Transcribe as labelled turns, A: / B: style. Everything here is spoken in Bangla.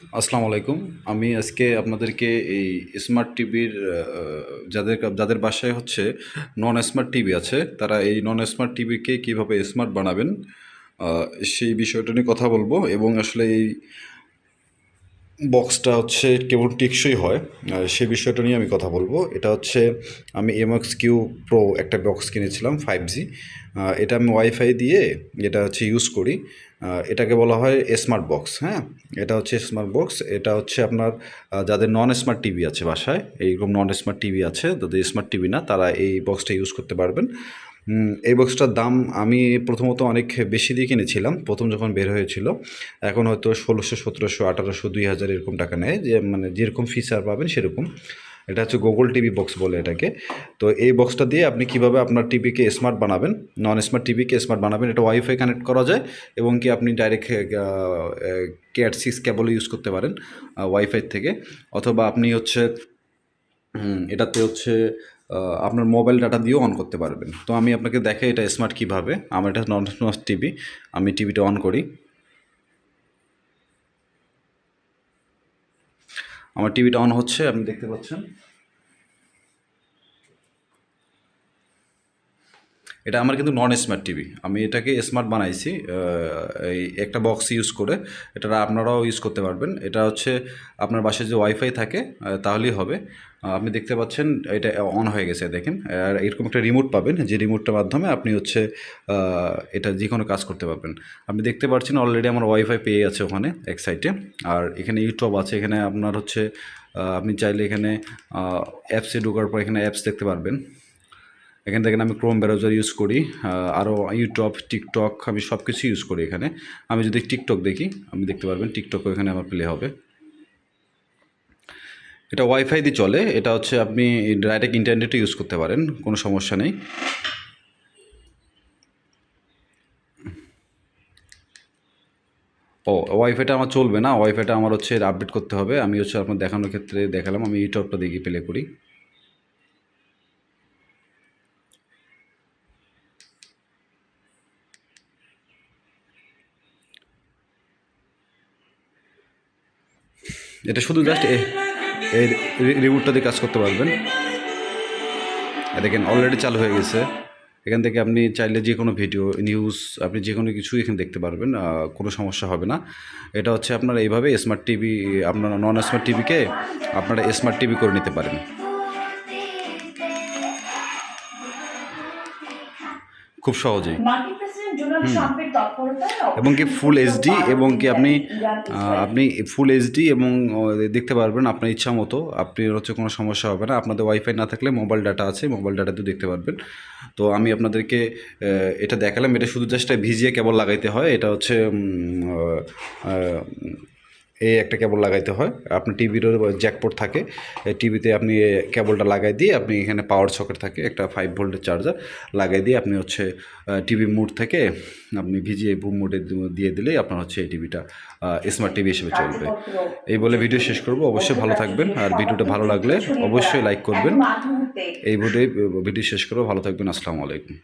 A: আসসালামু আলাইকুম। আমি আজকে আপনাদেরকে এই স্মার্ট টিভির যাদের যাদের বাসায় হচ্ছে নন স্মার্ট টিভি আছে, তারা এই নন স্মার্ট টিভিকে কীভাবে স্মার্ট বানাবেন সেই বিষয়টা নিয়ে কথা বলব এবং আসলে এই বক্সটা হচ্ছে কেমন টেকসই হয় সে বিষয়টা নিয়ে আমি কথা বলব। এটা হচ্ছে আমি এমএক্স কিউ প্রো একটা বক্স কিনেছিলাম ফাইভ জি এটা আমি ওয়াইফাই দিয়ে এটা হচ্ছে ইউজ করি। এটাকে বলা হয় স্মার্ট বক্স হ্যাঁ? এটা হচ্ছে স্মার্ট বক্স এটা হচ্ছে আপনার যাদের নন স্মার্ট টিভি আছে বাসায়, এইরকম নন স্মার্ট টিভি আছে, যাদের স্মার্ট টিভি না, তারা এই বক্সটা ইউজ করতে পারবেন। এই বক্সটার দাম আমি প্রথমত অনেক বেশি দিয়ে কিনেছিলাম, প্রথম যখন বের হয়েছিল, এখন হয়তো ষোলোশো, সতেরোশো, আঠারোশো, দুই হাজার এরকম টাকা নেয়, যে মানে যেরকম ফিচার পাবেন সেরকম। এটা হচ্ছে গুগল টিভি বক্স বলে এটাকে। তো এই বক্সটা দিয়ে আপনি কীভাবে আপনার টিভিকে স্মার্ট বানাবেন নন স্মার্ট টিভিকে স্মার্ট বানাবেন, এটা ওয়াইফাই কানেক্ট করা যায় এবং কি আপনি direct cat six cable use করতে পারেন ওয়াইফাই থেকে। অথবা আপনি হচ্ছে এটাতে হচ্ছে আপনার মোবাইল ডাটা দিয়েও অন করতে পারবেন। তো আমি আপনাকে দেখাই এটা স্মার্ট কীভাবে। আমার এটা নন স্মার্ট টিভি আমি টিভিটা অন করি। আমার টিভিটা অন হচ্ছে আপনি দেখতে পাচ্ছেন। এটা আমার কিন্তু নন স্মার্ট টিভি আমি এটাকে স্মার্ট বানাইছি এই একটা বক্স ইউজ করে। এটা আপনারাও ইউজ করতে পারবেন। এটা হচ্ছে আপনার বাসায় যে ওয়াইফাই থাকে তাহলেই হবে। আপনি দেখতে পাচ্ছেন, এটা অন হয়ে গেছে, দেখেন। আর এরকম একটা রিমোট পাবেন, যে রিমোটটার মাধ্যমে আপনি হচ্ছে এটা যে কোনো কাজ করতে পারবেন। আপনি দেখতে পাচ্ছেন অলরেডি আমার ওয়াইফাই পেয়ে আছে ওখানে, এক সাইডে আর এখানে ইউটিউব আছে, এখানে আপনার হচ্ছে আপনি চাইলে এখানে অ্যাপসে ঢোকার পর এখানে অ্যাপস দেখতে পারবেন। এখান থেকে আমি ক্রোম ব্রাউজার ইউজ করি আরও ইউটিউব টিকটক আমি সব কিছু ইউজ করি এখানে। আমি যদি টিকটক দেখি আমি দেখতে পারবেন টিকটকও এখানে আমার প্লে হবে। এটা ওয়াইফাই দিয়ে চলে, এটা হচ্ছে আপনি ডাইরেক্ট ইন্টারনেটে ইউজ করতে পারেন, কোনো সমস্যা নেই। ও ওয়াইফাইটা আমার চলবে না ওয়াইফাইটা আমার হচ্ছে আপডেট করতে হবে, আমি হচ্ছে আপনার দেখানোর ক্ষেত্রে দেখালাম, আমি ইউটিউবটা দেখি প্লে করি। এটা শুধু জাস্ট এই রিমোটটা দিয়ে কাজ করতে পারবেন। দেখেন অলরেডি চালু হয়ে গেছে। এখান থেকে আপনি চাইলে যে কোনো ভিডিও নিউজ আপনি যে কোনো কিছু এখানে দেখতে পারবেন কোনো সমস্যা হবে না। এটা হচ্ছে আপনারা এইভাবে স্মার্ট টিভি আপনার নন স্মার্ট টিভিকে আপনারা স্মার্ট টিভি করে নিতে পারেন। খুব সহজেই। এবং কি ফুল এইচডি এবং কি আপনি আপনি ফুল এইচডি এবং দেখতে পারবেন আপনার ইচ্ছা মতো। আপনি হচ্ছে কোনো সমস্যা হবে না। আপনাদের ওয়াইফাই না থাকলে মোবাইল ডাটা আছে মোবাইল ডাটাতেও দেখতে পারবেন। তো আমি আপনাদেরকে এটা দেখালাম। এটা শুধু জাস্ট ভিজিয়ে কেবল লাগাইতে হয়। এটা হচ্ছে এই একটা কেবল লাগাইতে হয়। আপনার টিভিরও জ্যাকপোর্ট থাকে টিভিতে আপনি কেবলটা লাগাই দিয়ে আপনি এখানে পাওয়ার সকেট থাকে একটা ফাইভ ভোল্টের চার্জার লাগাই দিয়ে আপনি হচ্ছে টিভি মোড থেকে আপনি ভিজিয়ে বুম মোডে দিয়ে দিলেই আপনার হচ্ছে এই টিভিটা স্মার্ট টিভি হিসেবে চলবে। এই বলে ভিডিও শেষ করব। অবশ্যই ভালো থাকবেন। আর ভিডিওটা ভালো লাগলে অবশ্যই লাইক করবেন। এই ভিডিও ভিডিও শেষ করব। ভালো থাকবেন। আসসালামু আলাইকুম।